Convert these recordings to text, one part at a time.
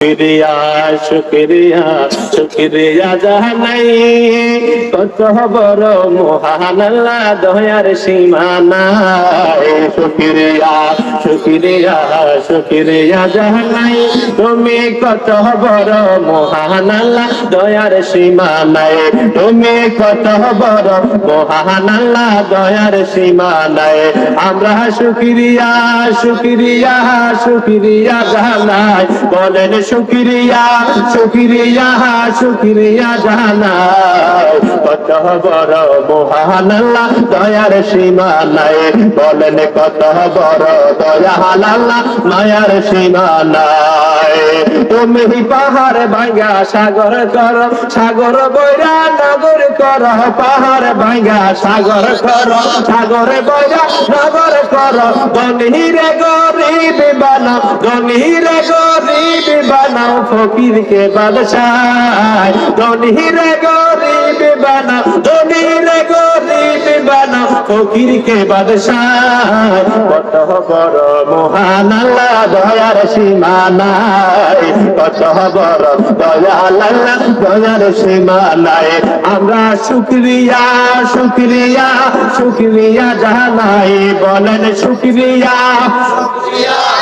শুক্রিয়া শুক্রিয়া শুক্রিয়া জানাই। কত বড় মহান দয়ার সীমানা শুক্রিয়া শুক্রিয়া শুক্রিয়া জানাই। তুমি কত বড় মহান দয়ার সীমা নাই। তুমি কত বড় মহান দয়ার সীমা নাই। আমরা শুক্রিয়া শুক্রিয়া শুক্রিয়া জানাই। বলেন শুক্রিয়া শুক্রিয়া শুক্রিয়া জানাই। কত বড় মহান আল্লাহ, দয়ার সীমা নাই। বলেন কত বড় আল্লাহ মায়ার সীমা নাই তুমি পাহাড় ভাঙ্গা, সাগর কর, সাগর বৈরা, নগর কর, পাহাড় ভাঙ্গা, সাগর কর, সাগর বৈরা, নগর কর। গনিরে গরিব বানাও গনিরে গরিব বানাও ফকিরকে বাদশাহ গনিরে গরিব বানাও গনিরে গরিব বানাও ফকিরকে বাদশাহ কত বড় মহান আল্লাহ, দয়ার সীমা নাই। কত বড় দয়াল আল্লাহ, দয়ার সীমা নাই। আমরা শুক্রিয়া শুক্রিয়া শুক্রিয়া জানাই। বলেন শুক্রিয়া। শুক্রিয়া।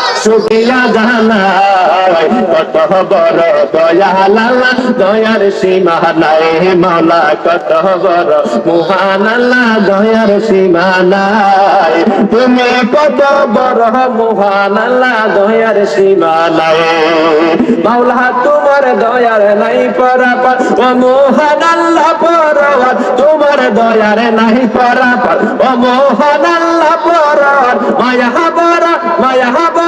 জানাই কত বড় দয়াল দয়ার সীমা নাই মাওলা, কত বড় মহান দয়ার সীমা নাই। তুমি কত বড় মহান দয়ার সীমা নাই। মাওলা, তোমার দয়ার নাই পরাপার, ও মহান আল্লাহ তোমার দয়ার নাই পরাপার, ও মহান আল্লাহ পরওয়ার মায়া বরা মায়া বরা তামম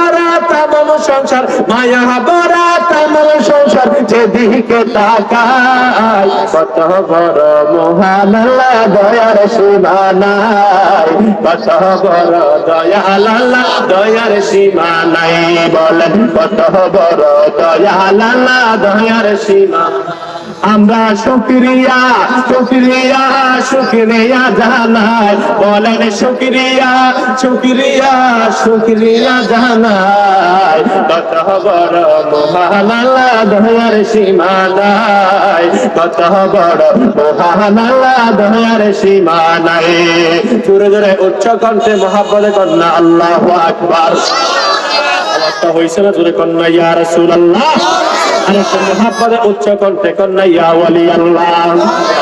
সংসার, মায়া বরা তামল সংসার যেদিকে তাকাই কত বড় মহান আল্লাহ, দয়ার সীমা নাই কত বড় দয়াল আল্লাহ, দয়ার সীমা নাই বলেন, কত বড় দয়াল আল্লাহ, দয়ার সীমা আমরা শুক্রিয়া শুক্রিয়া শুক্রিয়া জানাই। বলেন শুক্রিয়া শুক্রিয়া শুক্রিয়া জানাই। কত বড় মহান আল্লাহ দয়ার সীমা নাই কত বড় মহান আল্লাহ দয়ার সীমা নাই জোরে জোরে উচ্চ কণ্ঠে মহাপদে কন্যা আল্লাহ আকবার। হয়েছে না জোরে কন্যা, ইয়া রাসূলুল্লাহ। আরেকটা মহাপদে উচ্চ কণ্ঠে কন্যা ইয়া ওয়ালি আল্লাহ